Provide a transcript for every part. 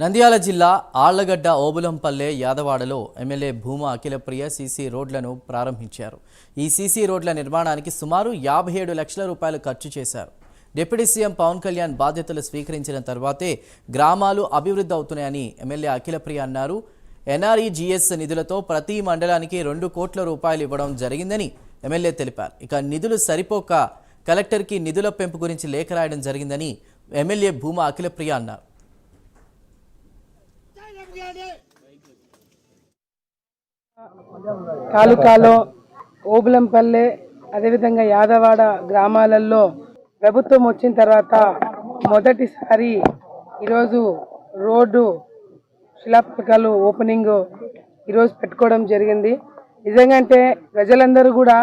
నంద్యాల జిల్లా ఆళ్ళగడ్డ ఓబులంపల్లె యాదవాడలో MLA Bhuma Akhilapriya CC రోడ్లను ప్రారంభించారు. ఈ సీసీ రోడ్ల నిర్మాణానికి సుమారు యాభై ఏడు లక్షల రూపాయలు ఖర్చు చేశారు. డిప్యూటీ సీఎం పవన్ కళ్యాణ్ బాధ్యతలు స్వీకరించిన తర్వాతే గ్రామాలు అభివృద్ధి అవుతున్నాయని ఎమ్మెల్యే అఖిలప్రియ అన్నారు. ఎన్ఆర్ఈజీఎస్ నిధులతో ప్రతి మండలానికి రెండు కోట్ల రూపాయలు ఇవ్వడం జరిగిందని ఎమ్మెల్యే తెలిపారు. ఇక నిధులు సరిపోక కలెక్టర్కి నిధుల పెంపు గురించి లేఖ రాయడం జరిగిందని ఎమ్మెల్యే భూమా అఖిలప్రియ అన్నారు. తాలూకాలో ఓబులంపల్లె అదేవిధంగా యాదవాడ గ్రామాలలో ప్రభుత్వం వచ్చిన తర్వాత మొదటిసారి ఈరోజు రోడ్డు శిలాపలకాలు ఓపెనింగ్ ఈరోజు పెట్టుకోవడం జరిగింది. నిజంగా అంటే ప్రజలందరూ కూడా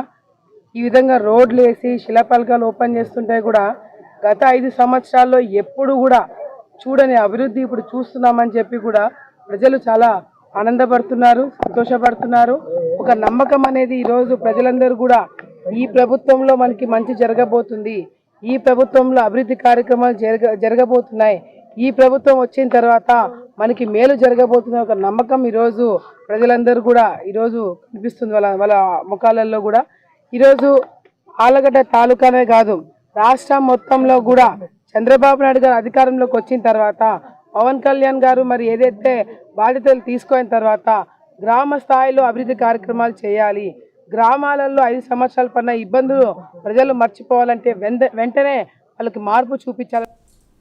ఈ విధంగా రోడ్లు వేసి శిలాపలకాలు ఓపెన్ చేస్తుంటే కూడా గత ఐదు సంవత్సరాల్లో ఎప్పుడు కూడా చూడని అభివృద్ధి ఇప్పుడు చూస్తున్నామని చెప్పి కూడా ప్రజలు చాలా ఆనందపడుతున్నారు సంతోషపడుతున్నారు. ఒక నమ్మకం అనేది ఈరోజు ప్రజలందరూ కూడా ఈ ప్రభుత్వంలో మనకి మంచి జరగబోతుంది. ఈ ప్రభుత్వంలో అభివృద్ధి కార్యక్రమాలు జరగ జరగబోతున్నాయి. ఈ ప్రభుత్వం వచ్చిన తర్వాత మనకి మేలు జరగబోతున్న ఒక నమ్మకం ఈరోజు ప్రజలందరూ కూడా ఈరోజు కనిపిస్తుంది వాళ్ళ వాళ్ళ ముఖాలలో కూడా. ఈరోజు ఆలగడ్డ తాలూకానే కాదు రాష్ట్రం మొత్తంలో కూడా చంద్రబాబు నాయుడు గారు అధికారంలోకి వచ్చిన తర్వాత పవన్ కళ్యాణ్ గారు మరి ఏదైతే బాధ్యతలు తీసుకున్న తర్వాత గ్రామ స్థాయిలో అభివృద్ధి కార్యక్రమాలు చేయాలి. గ్రామాలలో ఐదు సంవత్సరాల పడిన ఇబ్బందులు ప్రజలు మర్చిపోవాలంటే వెంటనే వాళ్ళకి మార్పు చూపించాలి.